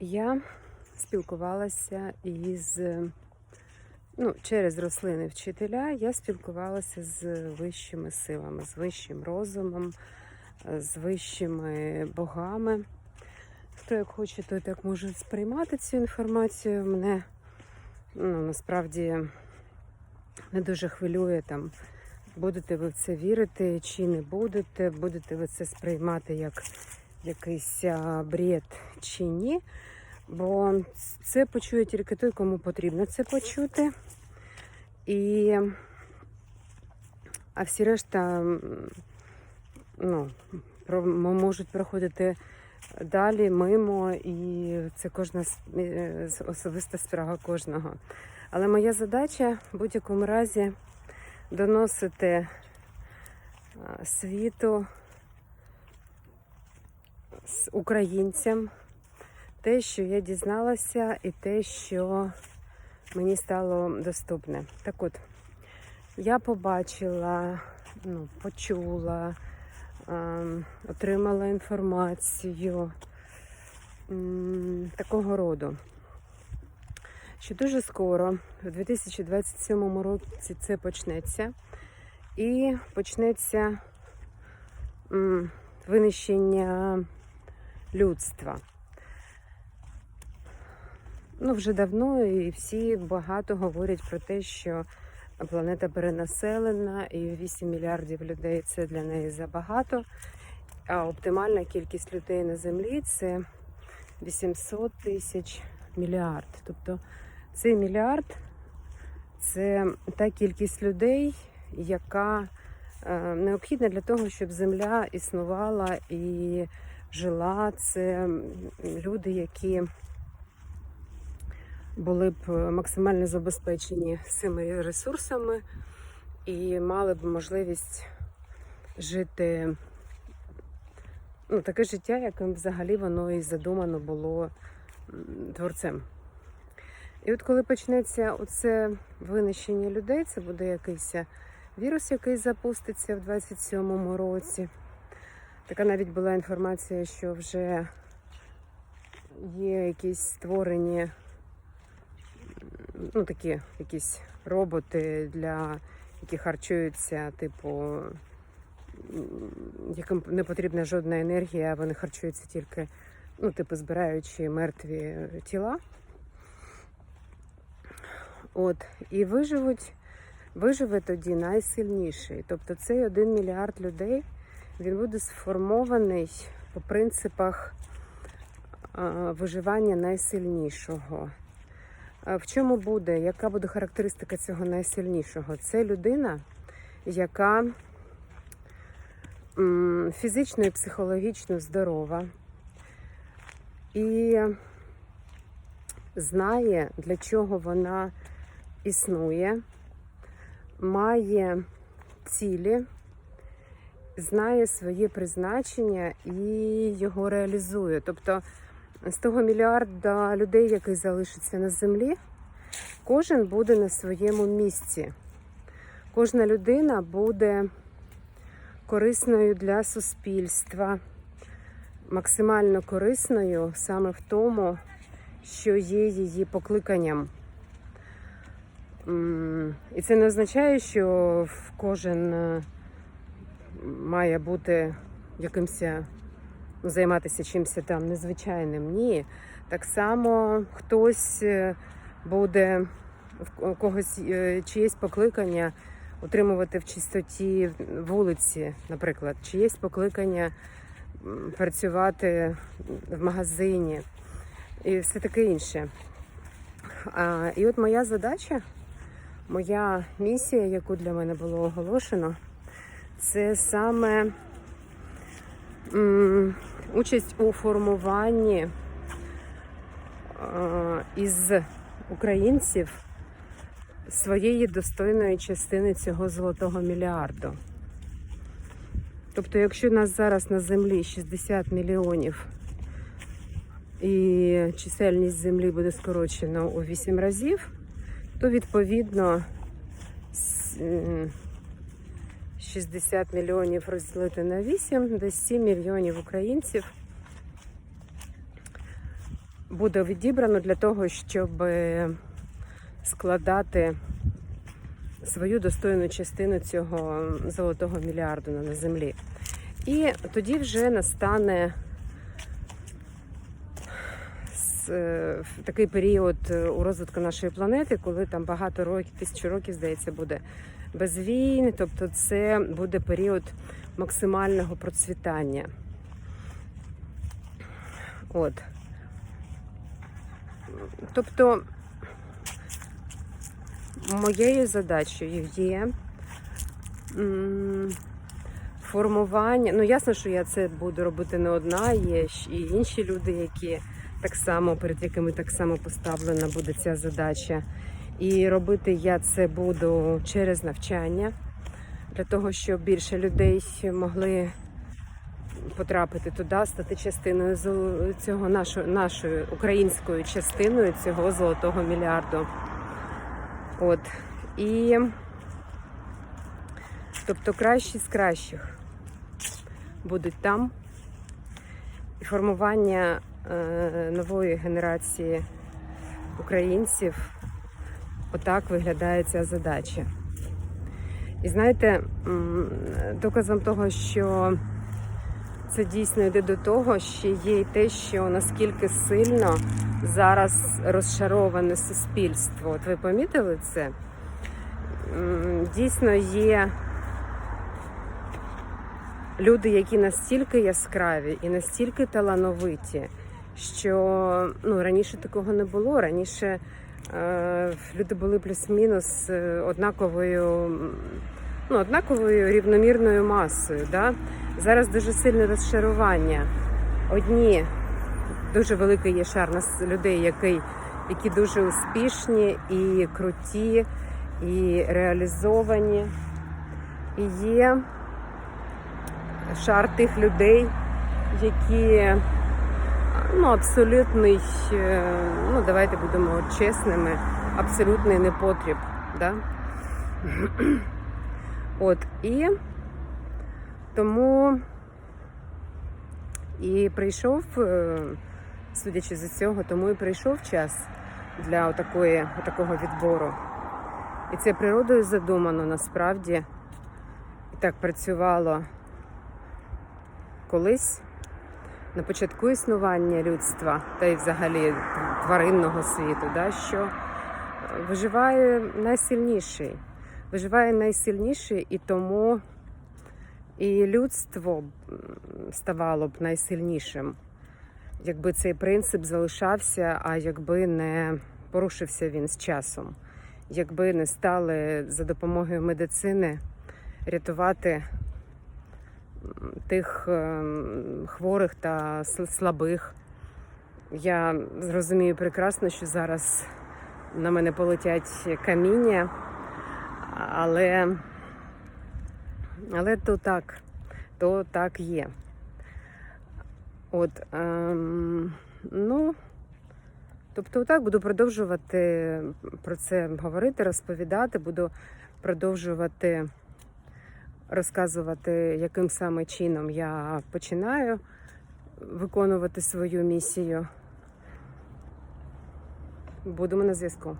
Я спілкувалася із ну, через рослини вчителя, я спілкувалася з вищими силами, з вищим розумом, з вищими богами. Хто як хоче, той так може сприймати цю інформацію. Мене ну, насправді не дуже хвилює там, будете ви в це вірити чи не будете, будете ви це сприймати як якийсь бред чи ні. Бо це почує тільки той, кому потрібно це почути. І а всі решта ну, можуть проходити далі, мимо, і це кожна е, особиста справа кожного. Але моя задача в будь-якому разі доносити світу з українцям те, що я дізналася, і те, що мені стало доступне. Так от, я побачила, ну, почула, ем, отримала інформацію м, такого роду. Що дуже скоро, в 2027 році, це почнеться. І почнеться м, винищення людства. Ну, вже давно і всі багато говорять про те, що планета перенаселена і 8 мільярдів людей це для неї забагато. А оптимальна кількість людей на землі це 800 тисяч мільярд. Тобто цей мільярд це та кількість людей, яка е, необхідна для того, щоб земля існувала і жила. Це люди, які були б максимально забезпечені цими ресурсами і мали б можливість жити ну, таке життя, яким взагалі воно і задумано було творцем. І от коли почнеться оце винищення людей, це буде якийсь вірус, який запуститься в 27-му році. Така навіть була інформація, що вже є якісь створені ну, такі якісь роботи, для які харчуються, типу, яким не потрібна жодна енергія, вони харчуються тільки, ну, типу, збираючи мертві тіла. От, і виживуть, виживе тоді найсильніший. Тобто цей один мільярд людей він буде сформований по принципах виживання найсильнішого. В чому буде, яка буде характеристика цього найсильнішого? Це людина, яка фізично і психологічно здорова і знає, для чого вона існує, має цілі, знає своє призначення і його реалізує. Тобто з того мільярда людей, який залишиться на землі, кожен буде на своєму місці. Кожна людина буде корисною для суспільства, максимально корисною саме в тому, що є її покликанням. І це не означає, що в кожен е, має бути якимось ну, займатися чимось там незвичайним. Ні. Так само хтось е, буде в когось е, чиєсь покликання утримувати в чистоті вулиці, наприклад, чиєсь покликання працювати в магазині і все таке інше. А, і от моя задача, моя місія, яку для мене було оголошено, це саме участь у формуванні е, із українців своєї достойної частини цього золотого мільярду. Тобто, якщо нас зараз на землі 60 мільйонів і чисельність землі буде скорочено у 8 разів, то відповідно 60 мільйонів розділити на 8, десь 7 мільйонів українців буде відібрано для того, щоб складати свою достойну частину цього золотого мільярду на землі. І тоді вже настане е, в такий період е, у розвитку нашої планети, коли там багато років, тисячу років, здається, буде без війн. Тобто це буде період максимального процвітання. От. Тобто моєю задачею є формування. Ну, ясно, що я це буду робити не одна, є і інші люди, які так само, перед якими так само поставлена буде ця задача. І робити я це буду через навчання, для того, щоб більше людей могли потрапити туди, стати частиною цього нашої, нашою українською частиною цього золотого мільярду. От. І тобто кращі з кращих будуть там. І формування нової генерації українців отак виглядає ця задача. І знаєте, доказом того, що це дійсно йде до того, ще є й те, що наскільки сильно зараз розшароване суспільство. От ви помітили це? Дійсно є люди, які настільки яскраві і настільки талановиті, що ну, раніше такого не було. Раніше е, люди були плюс-мінус е, однаковою, ну, однаковою рівномірною масою. Да? Зараз дуже сильне розшарування. Одні дуже великий є шар нас людей, який, які дуже успішні і круті, і реалізовані. І є шар тих людей, які ну, абсолютний, е, ну давайте будемо чесними, абсолютний непотріб. Да? От і тому і прийшов, е, судячи з цього, тому і прийшов час для отакої, отакого відбору. І це природою задумано насправді. І так працювало колись на початку існування людства та й взагалі тваринного світу, да, що виживає найсильніший. Виживає найсильніший, і тому і людство ставало б найсильнішим, якби цей принцип залишався, а якби не порушився він з часом, якби не стали за допомогою медицини рятувати тих ем, хворих та слабих. Я зрозумію прекрасно, що зараз на мене полетять каміння, але, але то так, то так є. От, ем, ну, тобто, так буду продовжувати про це говорити, розповідати, буду продовжувати розказувати, яким саме чином я починаю виконувати свою місію. Будемо на зв'язку.